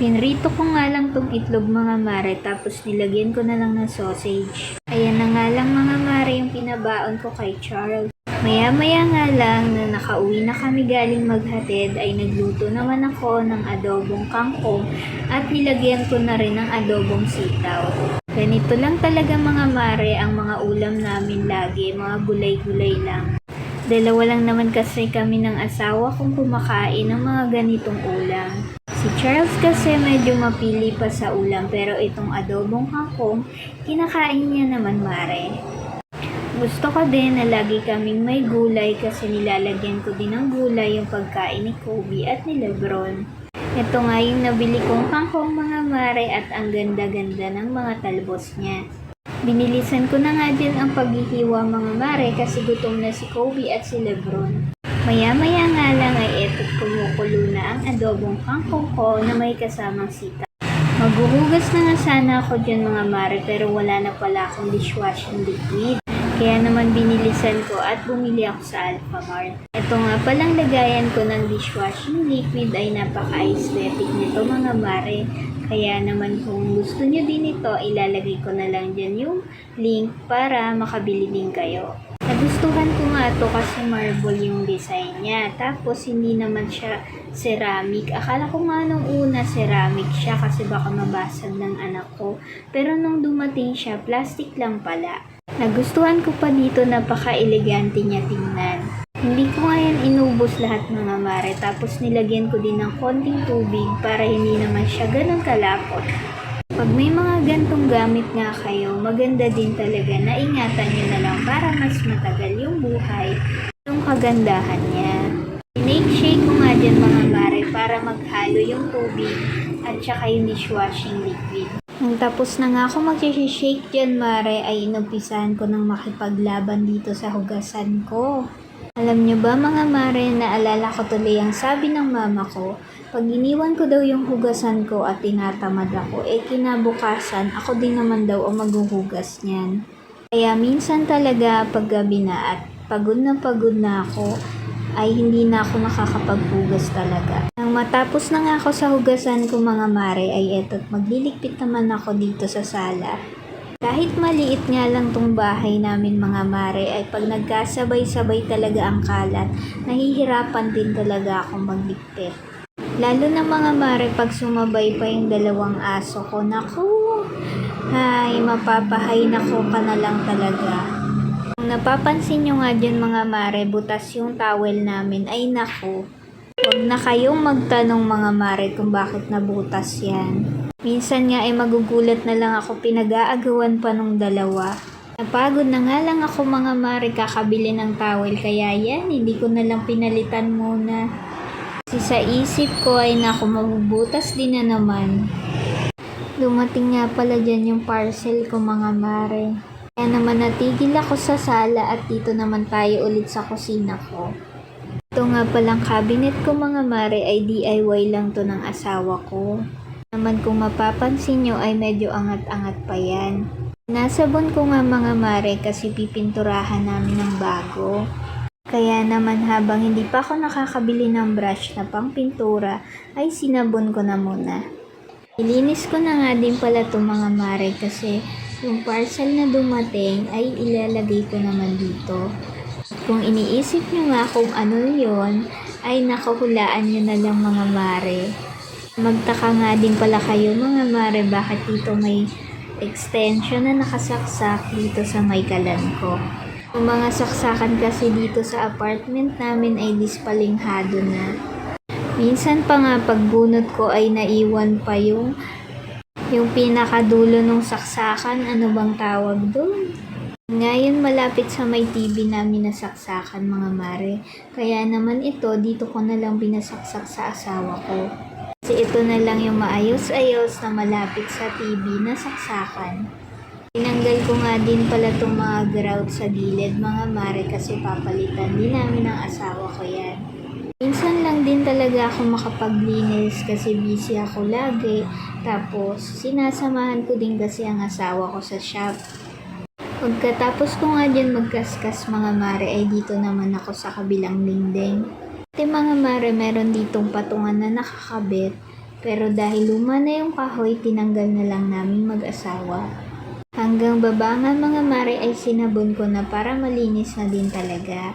Pinrito ko nga lang tong itlog mga mare tapos nilagyan ko na lang ng sausage. Ayan na nga lang mga mare yung pinabaon ko kay Charles. Maya-maya nga lang na nakauwi na kami galing maghatid ay nagluto naman ako ng adobong kangkong at nilagyan ko na rin ng adobong sitaw. Ganito lang talaga mga mare ang mga ulam namin lagi, mga gulay-gulay lang. Dalawa lang naman kasi kami ng asawa kong kumakain ng mga ganitong ulam. Si Charles kasi medyo mapili pa sa ulam pero itong adobong kangkong, kinakain niya naman mare. Gusto ko din na lagi kaming may gulay kasi nilalagyan ko din ng gulay yung pagkain ni Kobe at ni Lebron. Ito nga yung nabili kong kangkong mga mare at ang ganda-ganda ng mga talbos niya. Binilisan ko na nga din ang paghihiwa mga mare kasi gutom na si Kobe at si Lebron. Maya-maya nga lang ay eto't kumukulo na ang adobong kangkong ko na may kasamang sita. Maghuhugas na nga sana ako dyan mga mare pero wala na pala akong dishwashing liquid. Kaya naman binilisan ko at bumili ako sa Alphamart. Ito nga palang lagayan ko ng dishwashing liquid ay napaka-aesthetic nito mga mare. Kaya naman kung gusto nyo din ito, ilalagay ko na lang dyan yung link para makabili din kayo. Nagustuhan ko nga ito kasi marble yung design niya. Tapos hindi naman siya ceramic. Akala ko nga nung una ceramic siya kasi baka mabasag ng anak ko. Pero nung dumating siya, plastic lang pala. Nagustuhan ko pa dito napaka-elegante niya tingnan. Hindi ko nga inubos lahat mga mare tapos nilagyan ko din ng konting tubig para hindi naman siya ganun kalapot. Pag may mga gantong gamit nga kayo, maganda din talaga na ingatan nyo na lang para mas matagal yung buhay yung kagandahan niya. Shake ko nga dyan mga mare para maghalo yung tubig at saka yung dishwashing liquid. Nung tapos na nga ako mag-shake dyan mare ay inumpisahan ko ng makipaglaban dito sa hugasan ko. Alam nyo ba mga mare, naalala ko tuloy ang sabi ng mama ko, pag iniwan ko daw yung hugasan ko at tinatamad ako, eh kinabukasan ako din naman daw ang maghuhugas niyan. Kaya minsan talaga pag gabi na at pagod na pagod na ako, ay hindi na ako nakakapaghugas talaga. Nang matapos na nga ako sa hugasan ko mga mare ay eto't magliligpit naman ako dito sa sala. Kahit maliit nga lang tong bahay namin mga mare ay pag nagkasabay-sabay talaga ang kalat, nahihirapan din talaga akong magligpit. Lalo na mga mare pag sumabay pa yung dalawang aso ko, naku, ay mapapahay na ko ka na lang talaga. Napapansin nyo nga dyan mga mare, butas yung towel namin, ay naku, Huwag na kayong magtanong mga mare kung bakit nabutas yan. Minsan nga ay magugulat na lang ako pinag-aagawan pa nung dalawa. Napagod na nga lang ako mga mare kakabili ng towel kaya yan, hindi ko na lang pinalitan muna. Kasi sa isip ko ay naku mabubutas din na naman. Dumating nga pala dyan yung parcel ko mga mare. Kaya naman natigil ako sa sala at dito naman tayo ulit sa kusina ko. Ito nga palang cabinet ko mga mare ay DIY lang to ng asawa ko. Naman kung mapapansin nyo ay medyo angat-angat pa yan. Nasabon ko nga mga mare kasi pipinturahan namin ng bago. Kaya naman habang hindi pa ako nakakabili ng brush na pang pintura ay sinabon ko na muna. Ilinis ko na nga din pala to mga mare kasi yung parcel na dumating ay ilalagay ko naman dito. Kung iniisip nyo nga kung ano yon ay nakahulaan nyo na lang mga mare. Magtaka nga din pala kayo mga mare bakit dito may extension na nakasaksak dito sa may kalan ko. Yung mga saksakan kasi dito sa apartment namin ay dispalinghado na. Minsan pa nga pagbunot ko ay naiwan pa yung yung pinakadulo ng saksakan, ano bang tawag doon? Ngayon malapit sa may TV namin na saksakan mga mare. Kaya naman ito, dito ko na lang binasaksak sa asawa ko. Kasi ito na lang yung maayos-ayos na malapit sa TV na saksakan. Tinanggal ko nga din pala itong mga grout sa gilid mga mare kasi papalitan din namin ng asawa ko yan. Minsan lang din talaga ako makapaglinis kasi busy ako lagi. Tapos, sinasamahan ko din kasi ang asawa ko sa shop. Pagkatapos ko nga dyan magkaskas mga mare ay dito naman ako sa kabilang dingding. At mga mare meron ditong patungan na nakakabit. Pero dahil luma na yung kahoy, tinanggal na lang namin mag-asawa. Hanggang baba nga mga mare ay sinabon ko na para malinis na din talaga.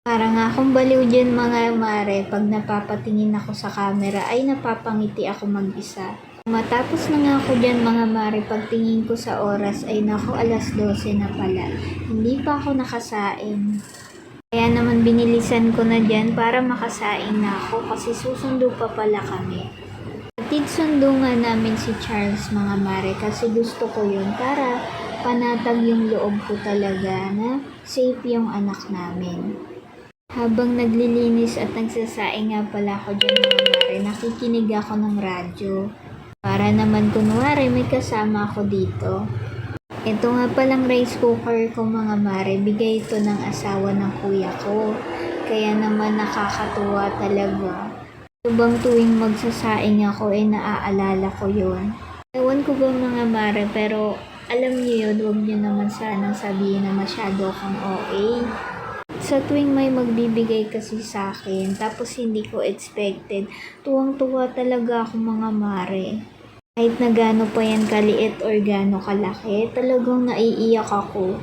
Para nga akong baliw dyan mga mare, pag napapatingin ako sa camera ay napapangiti ako mag-isa. Matapos na nga ako dyan mga mare, pagtingin ko sa oras ay naku alas 12 na pala. Hindi pa ako nakasain. Kaya naman binilisan ko na dyan para makasain na ako kasi susundo pa pala kami. Atid sundo nga namin si Charles mga mare kasi gusto ko yun para panatag yung loob ko talaga na safe yung anak namin. Habang naglilinis at nagsasaing nga pala ako dyan mga mare, nakikinig ako ng radyo. Para naman kunwari may kasama ako dito. Ito nga palang rice cooker ko mga mare, bigay ito ng asawa ng kuya ko. Kaya naman nakakatuwa talaga. Subang tuwing magsasaing ako ay naaalala ko yon. Ewan ko ba mga mare, pero alam niyo yun, huwag niyo naman sanang sabihin na masyado akong OA. Sa tuwing may magbibigay kasi sa akin, tapos hindi ko expected, tuwang-tuwa talaga ako mga mare. Kahit na gaano pa yan kaliit or gaano kalaki, talagang naiiyak ako.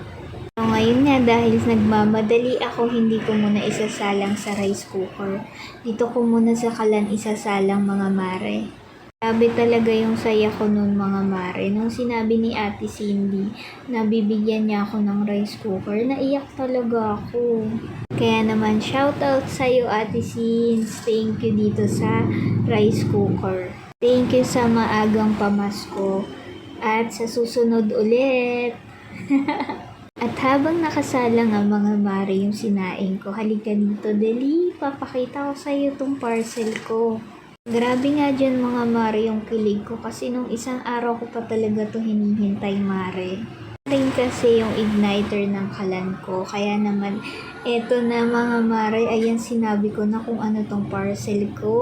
So, ngayon nga dahil nagmamadali ako, hindi ko muna isasalang sa rice cooker. Dito ko muna sa kalan isasalang mga mare. Grabe talaga yung saya ko noon mga mare. Nung sinabi ni Ate Cindy na bibigyan niya ako ng rice cooker, naiyak talaga ako. Kaya naman, shoutout sa'yo Ate Sins. Thank you dito sa rice cooker. Thank you sa maagang pamasko. At sa susunod ulit. At habang nakasala nga mga mare yung sinaing ko, halika dito, Deli, papakita ko sa'yo tong parcel ko. Grabe nga dyan mga mare yung kilig ko kasi nung isang araw ko pa talaga to hinihintay mare. Rin kasi yung igniter ng kalan ko, kaya naman eto na mga mare, ayan sinabi ko na kung ano tong parcel ko.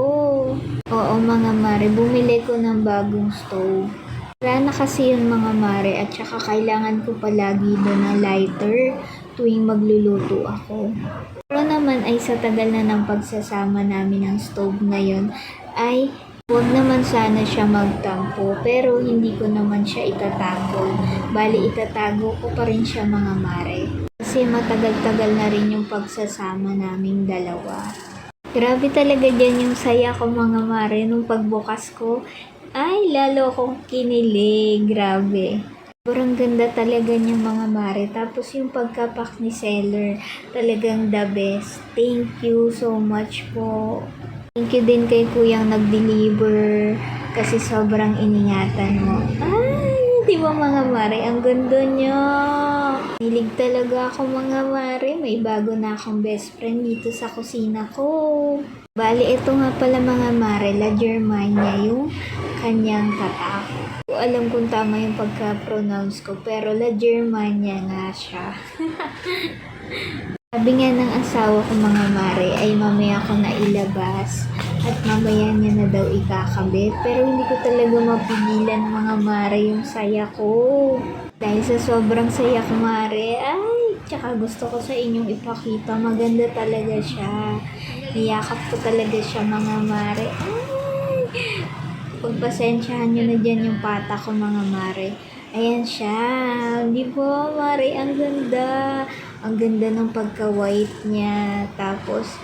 Oo mga mare, bumili ko ng bagong stove. Wala na kasi yun mga mare at saka kailangan ko palagi doon ng lighter tuwing magluluto ako. Pero naman ay sa tagal na ng pagsasama namin ng stove na yun ay huwag naman sana siya magtampo pero hindi ko naman siya itatago. Bali itatago ko pa rin siya mga mare. Kasi matagal-tagal na rin yung pagsasama naming dalawa. Grabe talaga dyan yung saya ko mga mare nung pagbukas ko. Ay, lalo akong kinilig. Grabe. Sobrang ganda talaga niyang mga mare. Tapos yung pagkapak ni seller, talagang the best. Thank you so much po. Thank you din kay kuyang nag-deliver kasi sobrang iningatan mo. Ay, di ba mga mare? Ang ganda niya. Hilig talaga ako mga mare. May bago na akong best friend dito sa kusina ko. Bali, ito nga pala mga mare, La Germania, yung kanyang tatak. Alam kung tama yung pagka-pronounce ko, pero La Germania nga siya. Sabi nga ng asawa ko mga mare ay mamaya ko na ilabas at mamaya niya na daw ikakabit. Pero hindi ko talaga mapigilan mga mare yung saya ko. Dahil sa sobrang saya ko mare, ay, tsaka gusto ko sa inyong ipakita. Maganda talaga siya. Niyakap ko talaga siya mga mare. Ay, pagpasensyahan nyo na dyan yung pata ko mga mare. Ayan siya. Di ba, Mare? Ang ganda. Ang ganda ng pagka-white niya. Tapos,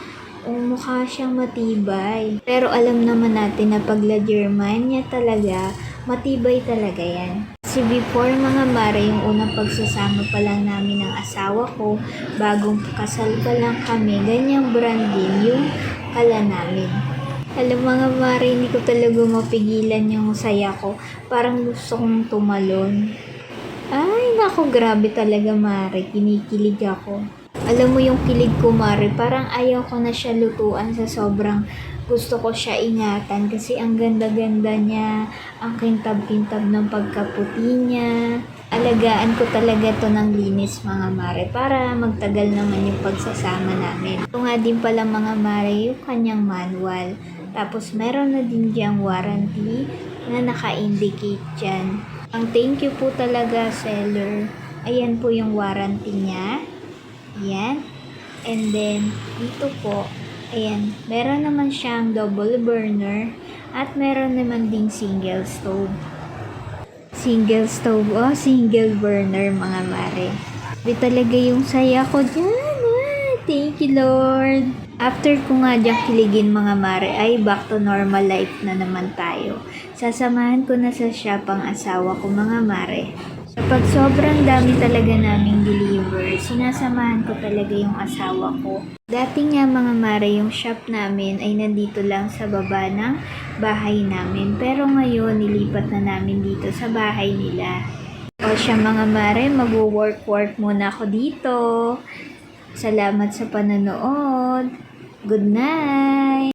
mukha siyang matibay. Pero alam naman natin na pag La Germania talaga, matibay talaga yan. Kasi before mga mare, yung unang pagsasama pa lang namin ng asawa ko, bagong kasal pa lang kami, ganyang brand din yung kala namin. Alam mga mare, hindi ko talaga mapigilan yung saya ko. Parang gusto kong tumalon. Ay, nako, grabe talaga mare. Kinikilig ako. Alam mo yung kilig ko mare, parang ayaw ko na siya lutuan sa sobrang gusto ko siya ingatan kasi ang ganda-ganda niya, ang kintab-kintab ng pagkaputi niya. Alagaan ko talaga to ng linis mga mare para magtagal naman yung pagsasama namin. Ito nga din pala mga mare yung kanyang manual. Tapos meron na din diyang warranty na naka-indicate dyan. Ang thank you po talaga seller. Ayan po yung warranty niya. Ayan. And then, dito po, ayan, meron naman siyang double burner At meron naman ding single stove. Single stove o single burner mga mare. Di talaga yung saya ko dyan. Ah, thank you Lord. After ko nga diyang kiligin mga mare ay back to normal life na naman tayo. Sasamahan ko na sa shop ang asawa ko mga mare. Kapag sobrang dami talaga naming deliver, sinasamahan ko talaga yung asawa ko. Dati nga mga mare, yung shop namin ay nandito lang sa baba ng bahay namin. Pero ngayon, nilipat na namin dito sa bahay nila. O siya mga mare, mag-work-work muna ako dito. Salamat sa panonood. Good night!